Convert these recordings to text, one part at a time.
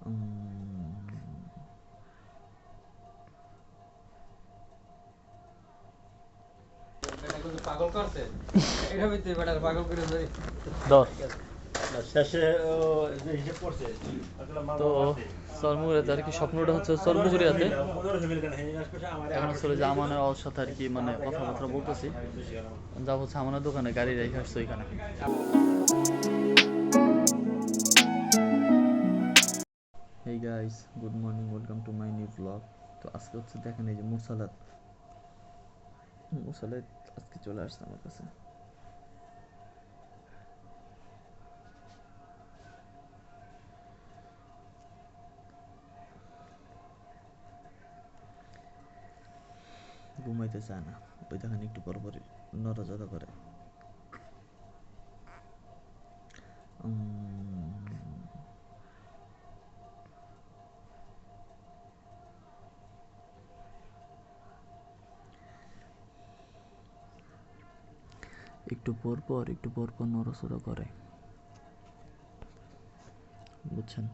তো কি স্বপ্নটা হচ্ছে? আমার এখন আসলে যে আমানের ওর সাথে আর কি মানে কথাবার্তা বলতেছি। যা হচ্ছে আমাদের দোকানে গাড়ি রেখে আসছে ওইখানে। Hey guys good morning welcome to my new blog তো আজকে হচ্ছে দেখেন এই যে মুরসালাত। মুরসালাত আজকে চলে আসছে আমার কাছে। ঘুমাইতে চায় না। ওই দেখেন একটু পর পরই নড়াচড়া করে। একটু পর পর, একটু পর পর নড়াচড়া করে। বুঝছেন?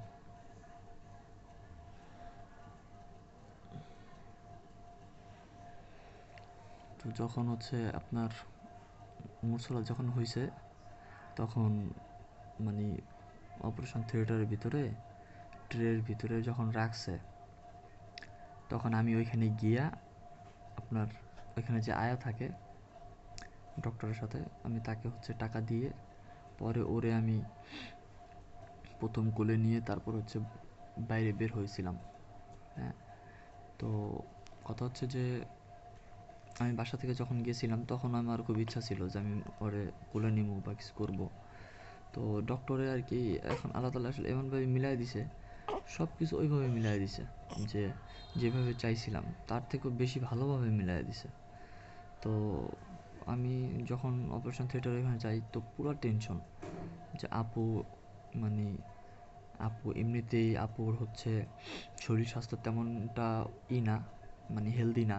তো যখন হচ্ছে আপনার মুরসলা যখন হয়েছে তখন মানে অপারেশন থিয়েটারের ভিতরে ট্রের ভিতরে যখন রাখছে, তখন আমি ওইখানে গিয়া আপনার ওইখানে যে আয়া থাকে ডক্টরের সাথে। আমি তাকে হচ্ছে টাকা দিয়ে পরে ওরে আমি প্রথম কোলে নিয়ে তারপর হচ্ছে বাইরে বের হয়েছিলাম। হ্যাঁ তো কথা হচ্ছে যে আমি বাসা থেকে যখন গেছিলাম তখন আমার খুব ইচ্ছা ছিল যে আমি ওরে কোলে নিব বা কিছু করব। তো ডক্টরে আর কি এখন আল্লাহ তালা আসলে এমনভাবে মিলাই দিছে সব কিছু ওইভাবে মিলাই দিছে যে যেভাবে চাইছিলাম তার থেকেও বেশি ভালোভাবে মিলাই দিছে। তো আমি যখন অপারেশন থিয়েটারে এখানে যাই, তো পুরো টেনশন যে আপু মানে আপু এমনিতেই আপুর হচ্ছে শরীর স্বাস্থ্য তেমনটা ই না মানে হেলদি না।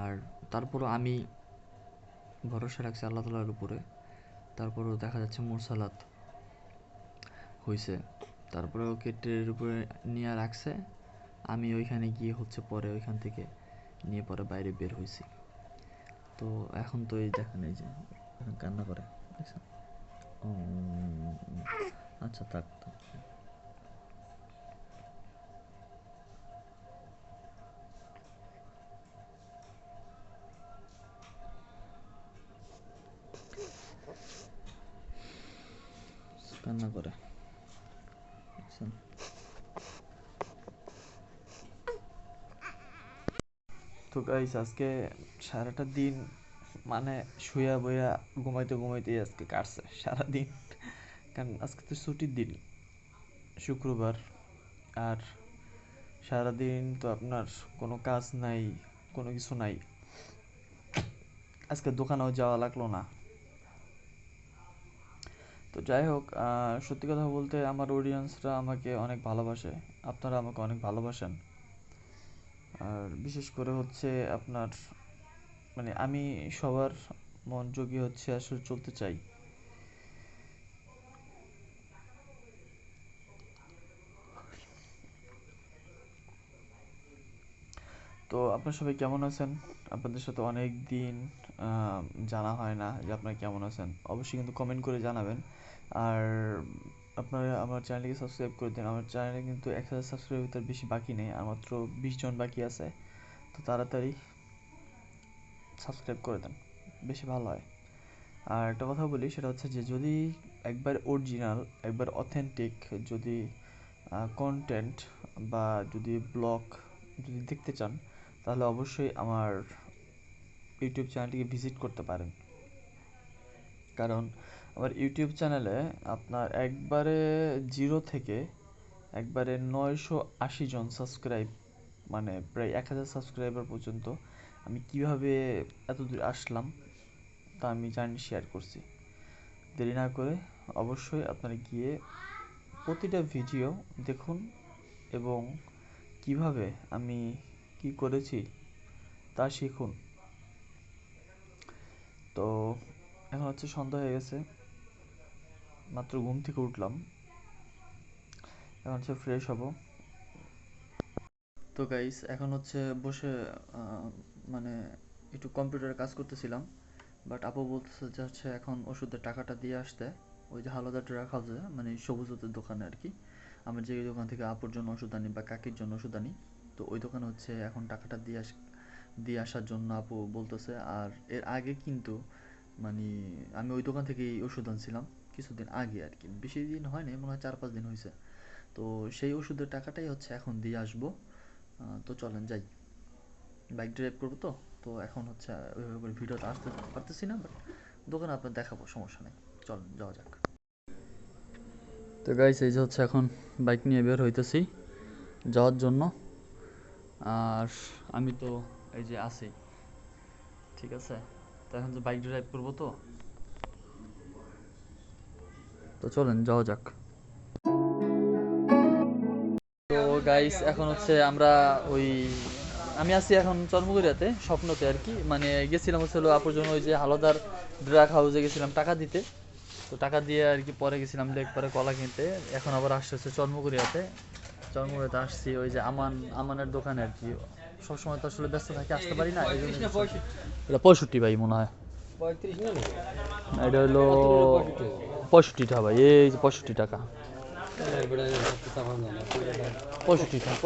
আর তারপরও আমি ভরসা রাখছি আল্লাহ তালার উপরে। তারপরও দেখা যাচ্ছে মোরসালাত হয়েছে তারপরে ওকে ট্রেনের উপরে নিয়ে রাখছে। আমি ওইখানে গিয়ে হচ্ছে পরে ওইখান থেকে নিয়ে পরে বাইরে বের হয়েছি তো এখন তো এই দেখেন এই যে, এখন কান্না করে দেখছেন ও আচ্ছা থাক। কান্না করে দেখছেন তো গাইস আজকে সারাটা দিন মানে শুয়া বইয়া ঘুমাইতে ঘুমাইতে আজকে কাটছে, সারাদিন। কারণ আজকে তো ছুটির দিন, শুক্রবার। আর সারাদিন তো আপনার কোনো কাজ নাই, কোনো কিছু নাই। আজকে দোকানেও যাওয়া লাগল না। তো যাই হোক সত্যি কথা বলতে আমার অডিয়েন্সরা আমাকে অনেক ভালোবাসে। আপনারা আমাকে অনেক ভালোবাসেন। আর বিশেষ করে হচ্ছে আপনার মানে আমি সবার মন জুগিয়ে হচ্ছে আসলে চলতে চাই। তো আপনার সবাই কেমন আছেন? আপনাদের সাথে অনেক দিন জানা হয় না যে আপনারা কেমন আছেন। অবশ্যই কিন্তু কমেন্ট করে জানাবেন। আর আপনারা আমার চ্যানেলকে সাবস্ক্রাইব করে দিন। আমার চ্যানেলে কিন্তু এক হাজার সাবস্ক্রাইবার বেশি বাকি নেই, আর মাত্র বিশ জন বাকি আছে। তো তাড়াতাড়ি সাবস্ক্রাইব করে দেন, বেশি ভালো হয়। আর একটা কথা বলি, সেটা হচ্ছে যে যদি একবার অরিজিনাল একবার অথেন্টিক যদি কন্টেন্ট বা যদি ব্লগ যদি দেখতে চান, তাহলে অবশ্যই আমার ইউটিউব চ্যানেলটিকে ভিজিট করতে পারেন। কারণ আমার ইউটিউব চ্যানেলে আপনার একবারে জিরো থেকে একবারে নয়শো আশি জন সাবস্ক্রাইব মানে প্রায় এক হাজার সাবস্ক্রাইবার পর্যন্ত আমি কীভাবে এত দূর আসলাম তা আমি জানি শেয়ার করছি। দেরি না করে অবশ্যই আপনারা গিয়ে প্রতিটা ভিডিও দেখুন এবং কীভাবে আমি কি করেছি তা শিখুন। তো এখন হচ্ছে সন্ধ্যা হয়ে গেছে। মাত্র ঘুম থেকে উঠলাম। এখন হচ্ছে ফ্রেশ হব। তো গাইস এখন হচ্ছে বসে মানে একটু কম্পিউটারে কাজ করতেছিলাম। বাট আপু বলতেছে যে হচ্ছে এখন ওষুধের টাকাটা দিয়ে আসতে। ওই যে হালদা ড্রাগ হাউসে মানে সবুজ দোকানে আর কি। আমরা যে দোকান থেকে আপুর জন্য ওষুধ আনি বা কাকির জন্য ওষুধ আনি, তো ওই দোকানে হচ্ছে এখন টাকাটা দিয়ে আস, দিয়ে আসার জন্য আপু বলতেছে। আর এর আগে কিন্তু মানে আমি ওই দোকান থেকেই ওষুধ আনছিলাম। কিছুদিন আগে আর কি বেশি দিন হয়নি, মনে হয় চার পাঁচ দিন হয়েছে তো সেই ওষুধের টাকাটাই হচ্ছে এখন দিয়ে আসব। তো চলেন যাই। বাইক ড্রাইভ করব তো তো এখন হচ্ছে ওইভাবে করে ভিডিওতে আসতে পারতেছি না বাট দোকানে আপনার দেখাবো, সমস্যা নেই। চলেন, যাওয়া যাক। তো গাইস এই যে হচ্ছে এখন বাইক নিয়ে বের হইতেছি যাওয়ার জন্য। আর আমি তো এই যে আছি, ঠিক আছে? তো এখন যে বাইক ড্রাইভ করব তো। তো চলেন, যাওয়া যাক। তো গাইস এখন হচ্ছে আমরা ওই, আমি আছি এখন চর্মগুড়িয়াতে, স্বপ্নতে আর কি। মানে গেছিলাম হচ্ছে হলো আপুর জন্য ওই যে হালদার ড্রাগ হাউসে গেছিলাম টাকা দিতে। তো টাকা দিয়ে আর কি পরে গেছিলাম লেক পরে কলা কিনতে। এখন আবার আসছে হচ্ছে চর্মগুড়িয়াতে। চর্মগুড়িয়াতে আসছি ওই যে আমান, আমানের দোকানে আর কি। সবসময় তো আসলে ব্যস্ত থাকি, আসতে পারি না, এই জন্য পঁয়ষট্টি ভাই মনে হয়। এটা হলো পঁয়ষট্টি। টাকা ভাই এই যে পঁয়ষট্টি টাকা। পঁয়ষট্টি টাকা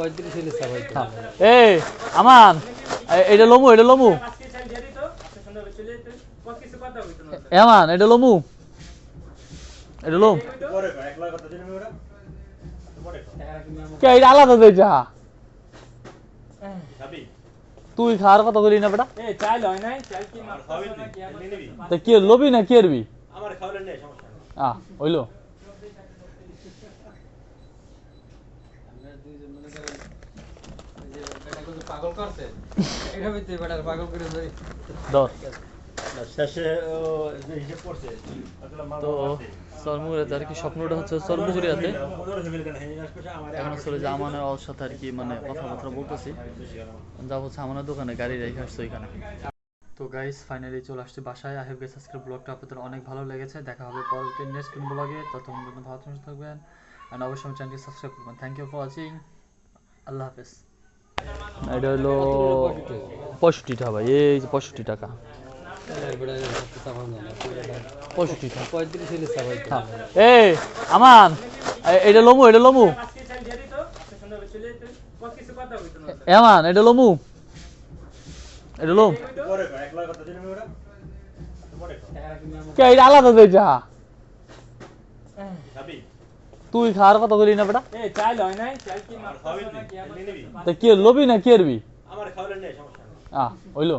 হ্যাঁ। এই আমান এটা লমু এটা লমু এ আমান এটা লমু এটা লম। কে এটা আলাদা দে যা তুই খাওয়ার কথা বলি না বেটা। তা কি লবি না কি আরবি? আমার খাওয়ালে নেই সমস্যা নেই। আহ হইল। মনে পাগল করছে? এটা বেটার পাগল করে ধরি। শেষে হিসেব করছে তো। চর্মগুড়িয়াতে আর কি স্বপ্নটা হচ্ছে চর্মগুড়িয়াতে? হ্যাঁ, এখন যে আমানের ওর সাথে আর কি মানে কথাবার্তা বলতেছি। যা হচ্ছে দোকানে গাড়ি রেখে আসছে ওইখানে। তো গাইস ফাইনালি চলে আসছে বাসায়। আই হোপ গেস আজকের ব্লগটা আপনাদের অনেক ভালো লেগেছে। দেখা হবে পরবর্তী নেক্সট কোন ব্লগে ততক্ষণ পর্যন্ত ভালো থাকবেন অ্যান্ড অবশ্যই আমার চ্যানেলটি সাবস্ক্রাইব করবেন। থ্যাংক ইউ ফর ওয়াচিং আল্লাহ হাফেজ। এটা হলো পঁয়ষট্টি টাকা? ভাই। এই যে পঁয়ষট্টি টাকা। পঁয়ষট্টি। এই এটা লমু এটা লমু। এ আমান এটা লমু। এটা লম। কে এটা আলাদা দে যা। খাবি তুই খাওয়ার কথা বলি না বেটা। কি এমনি লবি না কি আরবি? আমার খাওয়ালে নেই সমস্যা আহ হইল।